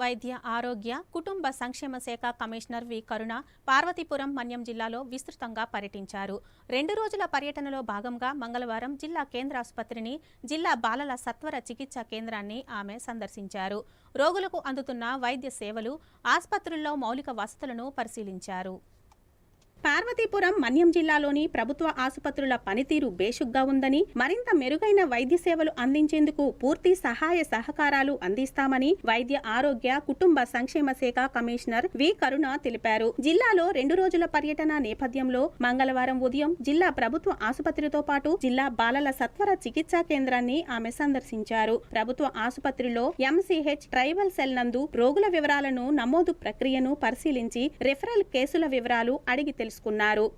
వైద్య ఆరోగ్య కుటుంబ సంక్షేమ శాఖ కమిషనర్ వి. కరుణ పార్వతీపురం మన్యం జిల్లాలో విస్తృతంగా పర్యటించారు. రెండు రోజుల పర్యటనలో భాగంగా మంగళవారం జిల్లా కేంద్ర ఆసుపత్రిని జిల్లా బాలల సత్వర చికిత్సా కేంద్రాన్ని ఆమె సందర్శించారు. రోగులకు అందుతున్న వైద్య సేవలు ఆసుపత్రుల్లో మౌలిక వసతులను పరిశీలించారు. పార్వతీపురం మన్యం జిల్లాలోని ప్రభుత్వ ఆసుపత్రుల పనితీరు బేషుగ్గా ఉందని మరింత మెరుగైన వైద్య సేవలు అందించేందుకు పూర్తి సహాయ సహకారాలు అందిస్తామని వైద్య ఆరోగ్య కుటుంబ సంక్షేమ శాఖ కమిషనర్ వి. కరుణ తెలిపారు. జిల్లాలో రెండు రోజుల పర్యటన నేపథ్యంలో మంగళవారం ఉదయం జిల్లా ప్రభుత్వ ఆసుపత్రితో పాటు జిల్లా బాలల సత్వర చికిత్సా కేంద్రాన్ని ఆమె సందర్శించారు. ప్రభుత్వ ఆసుపత్రిలో ఎంసీహెచ్ ట్రైబల్ సెల్ నందు రోగుల వివరాలను నమోదు ప్రక్రియను పరిశీలించి రిఫరల్ కేసుల వివరాలు అడిగి తెలుసుకున్నారు.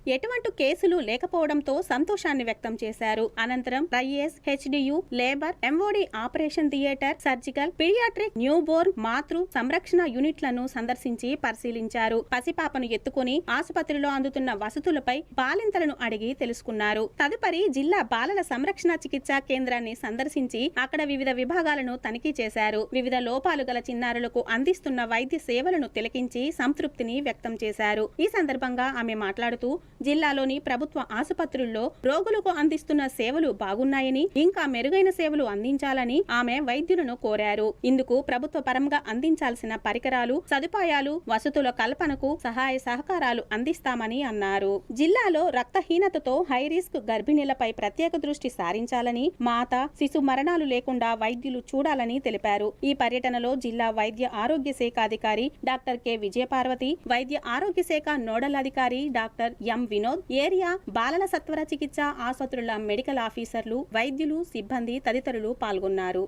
ఎటువంటి కేసులు లేకపోవడంతో సంతోషాన్ని వ్యక్తం చేశారు. అనంతరం IAS HDU labour MOD operation theatre surgical paediatric newborn మాతృ సంరక్షణ యూనిట్లను సందర్శించి పరిశీలించారు. పసిపాపను ఎత్తుకుని ఆసుపత్రిలో అందుతున్న వసతులపై బాలింతలను అడిగి తెలుసుకున్నారు. తదుపరి జిల్లా బాలల సంరక్షణ చికిత్సా కేంద్రాన్ని సందర్శించి అక్కడ వివిధ విభాగాలను తనిఖీ చేశారు. వివిధ లోపాలు గల చిన్నారులకు అందిస్తున్న వైద్య సేవలను తిలకించి సంతృప్తిని వ్యక్తం చేశారు. ఈ సందర్భంగా ఆమె మాట్లాడుతూ జిల్లాలోని ప్రభుత్వ ఆసుపత్రుల్లో రోగులకు అందిస్తున్న సేవలు బాగున్నాయని ఇంకా మెరుగైన సేవలు అందించాలని ఆమె వైద్యులను కోరారు. ఇందుకు ప్రభుత్వ పరంగా అందించాల్సిన పరికరాలు సదుపాయాలు వసతుల కల్పనకు సహాయ సహకారాలు అందిస్తామని అన్నారు. జిల్లాలో రక్తహీనతతో హై రిస్క్ గర్భిణీలపై ప్రత్యేక దృష్టి సారించాలని మాత శిశు మరణాలు లేకుండా వైద్యులు చూడాలని తెలిపారు. ఈ పర్యటనలో జిల్లా వైద్య ఆరోగ్య శాఖ అధికారి డాక్టర్ కె. విజయపార్వతి వైద్య ఆరోగ్య శాఖ నోడల్ అధికారి డాక్టర్ ఎం వినోద్. ఏరియా బాలల సత్వర చికిత్స ఆసుపత్రుల మెడికల్ ఆఫీసర్లు వైద్యులు సిబ్బంది తదితరులు పాల్గొన్నారు.